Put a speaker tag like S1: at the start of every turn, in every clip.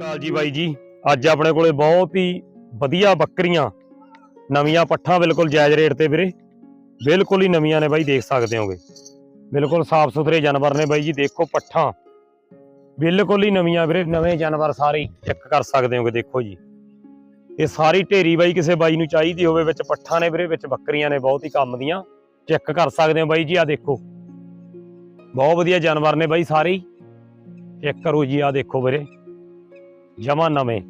S1: ਜੀ ਬਾਈ ਜੀ। ਅੱਜ ਆਪਣੇ ਕੋਲੇ ਬਹੁਤ ਹੀ ਵਧੀਆ ਬੱਕਰੀਆਂ, ਨਵੀਆਂ ਪੱਠਾਂ ਬਿਲਕੁਲ ਜਾਇਜ਼ ਰੇਟ ਤੇ ਵੀਰੇ। ਬਿਲਕੁਲ ਹੀ ਨਵੀਆਂ ਨੇ ਬਾਈ, ਦੇਖ ਸਕਦੇ ਹੋਗੇ। ਬਿਲਕੁਲ ਸਾਫ਼ ਸੁਥਰੇ ਜਾਨਵਰ ਨੇ ਬਾਈ ਜੀ, ਦੇਖੋ ਪੱਠਾਂ। ਬਿਲਕੁਲ ਹੀ ਨਵੀਆਂ ਵੀਰੇ, ਨਵੇਂ ਜਾਨਵਰ ਸਾਰੇ ਚੈੱਕ ਕਰ ਸਕਦੇ ਹੋਗੇ, ਦੇਖੋ ਜੀ। ਇਹ ਸਾਰੀ ਢੇਰੀ ਬਾਈ ਕਿਸੇ ਬਾਈ ਨੂੰ ਚਾਹੀਦੀ ਹੋਵੇ ਵਿੱਚ ਪੱਠਾਂ ਨੇ ਵੀਰੇ, ਵਿੱਚ ਬੱਕਰੀਆਂ ਨੇ ਬਹੁਤ ਹੀ ਕੰਮ ਦੀਆਂ। ਚੈੱਕ ਕਰ ਸਕਦੇ ਹੋ ਬਾਈ ਜੀ ਆ ਦੇਖੋ। ਬਹੁਤ ਵਧੀਆ ਜਾਨਵਰ ਨੇ ਬਾਈ ਸਾਰੇ। ਚੈੱਕ ਕਰੋ ਜੀ ਆ ਦੇਖੋ ਵੀਰੇ। ਜਮਾ ਨਵੇਂ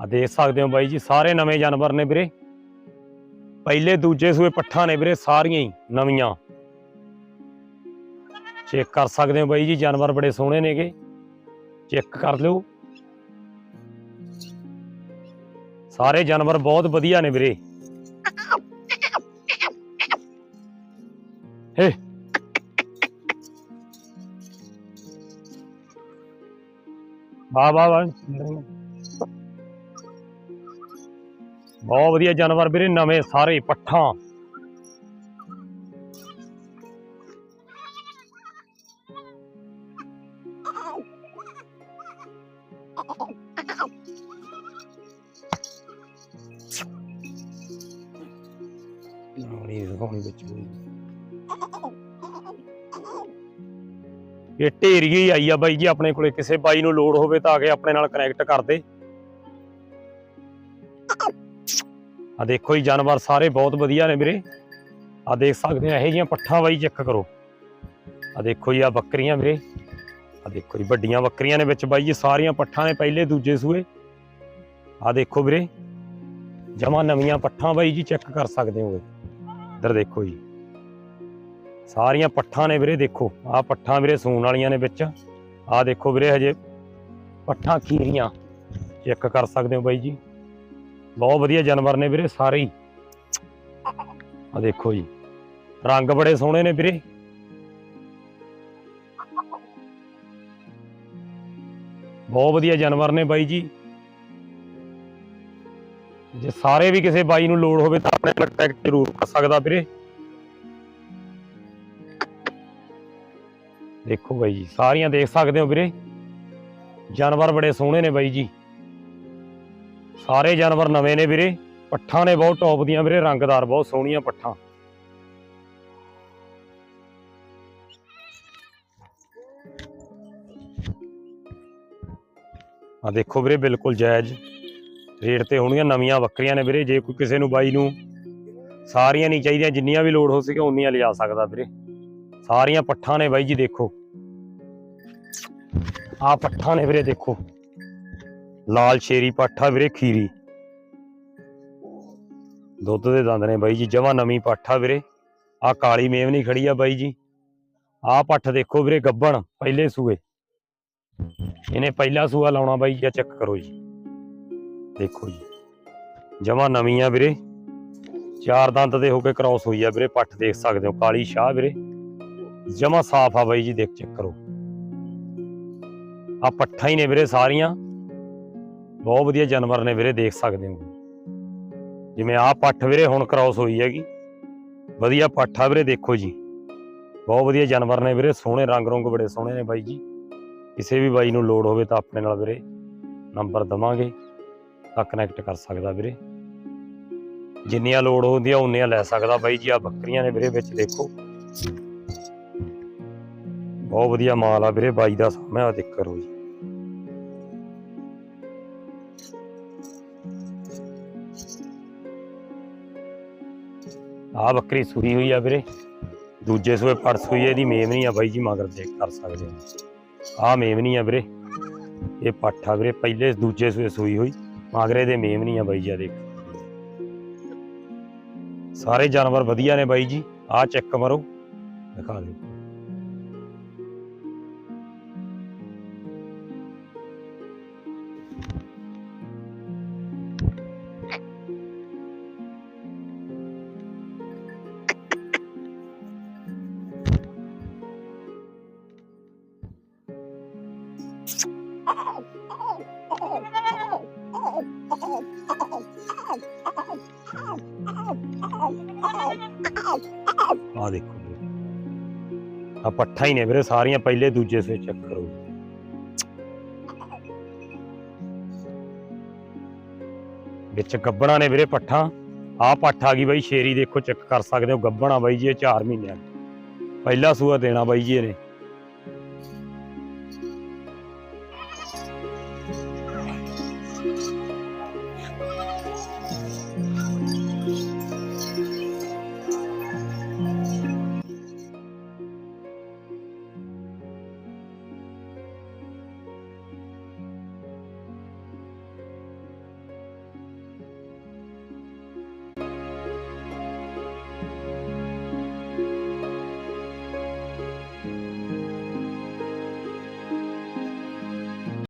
S1: ਆ ਦੇਖ ਸਕਦੇ ਹੋ ਬਾਈ ਜੀ ਸਾਰੇ ਨਵੇਂ ਜਾਨਵਰ ਨੇ ਵੀਰੇ ਪਹਿਲੇ ਦੂਜੇ ਸੂਏ ਪੱਠਾਂ ਨੇ ਵੀਰੇ ਸਾਰੀਆਂ ਹੀ ਨਵੀਆਂ ਚੈੱਕ ਕਰ ਸਕਦੇ ਹੋ ਬਾਈ ਜੀ ਜਾਨਵਰ ਬੜੇ ਸੋਹਣੇ ਨੇਗੇ ਚੈੱਕ ਕਰ ਲਿਓ ਸਾਰੇ ਜਾਨਵਰ ਬਹੁਤ ਵਧੀਆ ਨੇ ਵੀਰੇ ਹੇ ਵਾਹ ਵਾਹ ਵਾਹ ਬਹੁਤ ਵਧੀਆ ਜਾਨਵਰ ਵੀਰੇ ਨਵੇਂ ਸਾਰੇ ਪੱਠਾਂ ਨਹੀਂ ਦਿਖਾਉਣੀ ਵਿੱਚ ਵੀ। ਇਹ ਢੇਰੀ ਹੀ ਆਈ ਆ ਬਾਈ ਜੀ, ਆਪਣੇ ਕੋਲੇ ਕਿਸੇ ਬਾਈ ਨੂੰ ਲੋੜ ਹੋਵੇ ਤਾਂ ਆ ਕੇ ਆਪਣੇ ਨਾਲ ਕਨੈਕਟ ਕਰ ਦੇ। ਆ ਦੇਖੋ ਜੀ, ਜਾਨਵਰ ਸਾਰੇ ਬਹੁਤ ਵਧੀਆ ਨੇ ਵੀਰੇ। ਆ ਦੇਖ ਸਕਦੇ ਆ, ਇਹੋ ਜਿਹੀਆਂ ਪੱਠਾਂ ਬਾਈ ਚੈੱਕ ਕਰੋ। ਆ ਦੇਖੋ ਜੀ ਆ ਬੱਕਰੀਆਂ ਵੀਰੇ। ਆ ਦੇਖੋ ਜੀ, ਵੱਡੀਆਂ ਬੱਕਰੀਆਂ ਨੇ ਵਿੱਚ ਬਾਈ ਜੀ, ਸਾਰੀਆਂ ਪੱਠਾਂ ਨੇ ਪਹਿਲੇ, ਦੂਜੇ ਸੂਏ। ਆ ਦੇਖੋ ਵੀਰੇ, ਜਮਾ ਨਵੀਆਂ ਪੱਠਾਂ ਬਾਈ ਜੀ ਚੈੱਕ ਕਰ ਸਕਦੇ ਹੋਗੇ। ਇੱਧਰ ਦੇਖੋ ਜੀ। ਸਾਰੀਆਂ ਪੱਠਾਂ ਨੇ ਵੀਰੇ ਦੇਖੋ, ਆਹ ਪੱਠਾਂ ਵੀਰੇ ਸੂਣ ਵਾਲੀਆਂ ਨੇ ਵਿੱਚ। ਆਹ ਦੇਖੋ ਵੀਰੇ ਹਜੇ ਪੱਠਾਂ ਖੀਰੀਆਂ। ਚੈੱਕ ਕਰ ਸਕਦੇ ਹੋ ਬਾਈ ਜੀ। ਬਹੁਤ ਵਧੀਆ ਜਾਨਵਰ ਨੇ ਵੀਰੇ ਸਾਰੇ ਹੀ। ਆਹ ਦੇਖੋ ਜੀ, ਰੰਗ ਬੜੇ ਸੋਹਣੇ ਨੇ ਵੀਰੇ। ਬਹੁਤ ਵਧੀਆ ਜਾਨਵਰ ਨੇ ਬਾਈ ਜੀ। ਜੇ ਸਾਰੇ ਵੀ ਕਿਸੇ ਬਾਈ ਨੂੰ ਲੋੜ ਹੋਵੇ ਤਾਂ ਆਪਣੇ ਨਾਲ ਕੰਟੈਕਟ ਜ਼ਰੂਰ ਕਰ ਸਕਦਾ ਵੀਰੇ। ਦੇਖੋ ਬਾਈ ਜੀ, ਸਾਰੀਆਂ ਦੇਖ ਸਕਦੇ ਹੋ ਵੀਰੇ। ਜਾਨਵਰ ਬੜੇ ਸੋਹਣੇ ਨੇ ਬਾਈ ਜੀ। ਸਾਰੇ ਜਾਨਵਰ ਨਵੇਂ ਨੇ ਵੀਰੇ। ਪੱਠਾਂ ਨੇ ਬਹੁਤ ਟੌਪ ਦੀਆਂ ਵੀਰੇ, ਰੰਗਦਾਰ, ਬਹੁਤ ਸੋਹਣੀਆਂ ਪੱਠਾਂ। ਆ ਦੇਖੋ ਵੀਰੇ, ਬਿਲਕੁਲ ਜਾਇਜ਼। ਰੇਟ ਤੇ ਹੋਣਗੀਆਂ, ਨਵੀਆਂ ਬੱਕਰੀਆਂ ਨੇ ਵੀਰੇ। ਜੇ ਕੋਈ ਕਿਸੇ ਨੂੰ ਬਾਈ ਨੂੰ ਸਾਰੀਆਂ ਨਹੀਂ ਚਾਹੀਦੀਆਂ, ਜਿੰਨੀਆਂ ਵੀ ਲੋੜ ਹੋ ਸਕੇ, ਉਨੀਆਂ ਲਿਜਾ ਸਕਦਾ ਵੀਰੇ। ਸਾਰੀਆਂ ਪੱਠਾਂ ਨੇ ਬਾਈ ਜੀ, ਦੇਖੋ। ਆ ਪੱਠਾਂ ਨੇ ਵੀਰੇ ਦੇਖੋ। ਲਾਲ ਸ਼ੇਰੀ ਪੱਠਾ ਵੀਰੇ, ਖੀਰੀ। ਦੁੱਧ ਦੇ ਦੰਦ ਨੇ ਬਾਈ ਜੀ, ਜਮਾ ਨਵੀਂ ਪੱਠਾ ਵੀਰੇ। ਆ ਕਾਲੀ ਮੇਵਨੀ ਖੜੀ ਆ ਬਾਈ ਜੀ। ਆ ਪੱਠ ਦੇਖੋ ਵੀਰੇ, ਗੱਬਣ, ਪਹਿਲੇ ਸੂਏ। ਇਹਨੇ ਪਹਿਲਾ ਸੂਆ ਲਾਉਣਾ ਬਾਈ ਜੀ ਚੈੱਕ ਕਰੋ ਜੀ। ਦੇਖੋ ਜੀ। ਜਮਾ ਨਵੀਂ ਆ ਵੀਰੇ। ਚਾਰ ਦੰਦ ਦੇ ਹੋ ਕੇ ਕ੍ਰਾਸ ਹੋਈ ਆ ਵੀਰੇ, ਪੱਠ ਦੇਖ ਸਕਦੇ ਹੋ, ਕਾਲੀ ਸ਼ਾਹ ਵੀਰੇ। ਜਮਾ ਸਾਫ਼ ਆ ਬਾਈ ਜੀ, ਦੇਖ ਚੈੱਕ ਕਰੋ। ਆ ਪੱਠਾ ਹੀ ਨੇ ਵੀਰੇ ਸਾਰੀਆਂ। ਬਹੁਤ ਵਧੀਆ ਜਾਨਵਰ ਨੇ ਵੀਰੇ, ਦੇਖ ਸਕਦੇ ਹੋ। ਜਿਵੇਂ ਆ ਪੱਠ ਵੀਰੇ ਹੁਣ ਕ੍ਰਾਸ ਹੋਈ ਹੈਗੀ। ਵਧੀਆ ਪੱਠਾ ਵੀਰੇ, ਦੇਖੋ ਜੀ। ਬਹੁਤ ਵਧੀਆ ਜਾਨਵਰ ਨੇ ਵੀਰੇ, ਸੋਹਣੇ ਰੰਗ ਰੰਗ ਬੜੇ ਸੋਹਣੇ ਨੇ ਬਾਈ ਜੀ। ਕਿਸੇ ਵੀ ਬਾਈ ਨੂੰ ਲੋੜ ਹੋਵੇ ਤਾਂ ਆਪਣੇ ਨਾਲ ਵੀਰੇ ਨੰਬਰ ਦਵਾਂਗੇ। ਤਾਂ ਕਨੈਕਟ ਕਰ ਸਕਦਾ ਵੀਰੇ। ਜਿੰਨੀਆਂ ਲੋੜ ਹੁੰਦੀਆਂ ਉਨੀਆਂ ਲੈ ਸਕਦਾ ਬਾਈ ਜੀ। ਆ ਬੱਕਰੀਆਂ ਨੇ ਵੀਰੇ ਵਿੱਚ, ਦੇਖੋ। ਬਹੁਤ ਵਧੀਆ ਮਾਲ ਆ ਵੀਰੇ, ਬਾਈ ਦਾ ਸਾਹਮਣੇ ਆ ਦੇਖ ਕਰੋ ਜੀ। ਆ ਬੱਕਰੀ ਸੂਈ ਹੋਈ ਆ ਵੀਰੇ। ਦੂਜੇ ਸੂਏ ਪਰਸ ਹੋਈ ਇਹਦੀ ਮੇਮਨੀ ਆ ਬਾਈ ਜੀ, ਮਗਰ ਦੇਖ ਕਰ ਸਕਦੇ ਹੋ। ਆ ਮੇਮਨੀ ਆ ਵੀਰੇ। ਇਹ ਪੱਠਾ ਵੀਰੇ, ਪਹਿਲੇ ਦੂਜੇ ਸੂਏ ਸੂਈ ਹੋਈ, ਮਗਰੇ ਦੇ ਮੇਮਨੀ ਆ ਬਾਈ ਜੀ ਆ ਦੇਖ। ਸਾਰੇ ਜਾਨਵਰ ਵਧੀਆ ਨੇ ਬਾਈ ਜੀ ਆ ਚੈੱਕ ਮਾਰੋ ਦਿਖਾ ਦਿਓ। ਆ ਦੇਖੋ ਵੀਰੇ। ਆ ਪੱਠਾ ਹੀ ਨੇ ਵੀਰੇ ਸਾਰੀਆਂ ਪਹਿਲੇ ਦੂਜੇ ਸੇ ਚੈੱਕ ਕਰੋ ਵਿੱਚ ਗੱਬਣਾ ਨੇ ਵੀਰੇ ਪੱਠਾ ਆ ਪੱਠ ਆ ਗਈ ਬਾਈ ਸ਼ੇਰੀ ਦੇਖੋ ਚੈੱਕ ਕਰ ਸਕਦੇ ਹੋ ਗੱਬਣਾ ਬਾਈ ਜੀ ਇਹ 4 ਮਹੀਨਿਆਂ ਦੀ। ਪਹਿਲਾ ਸੂਆ ਦੇਣਾ ਬਾਈ ਜੀ ਇਹਨੇ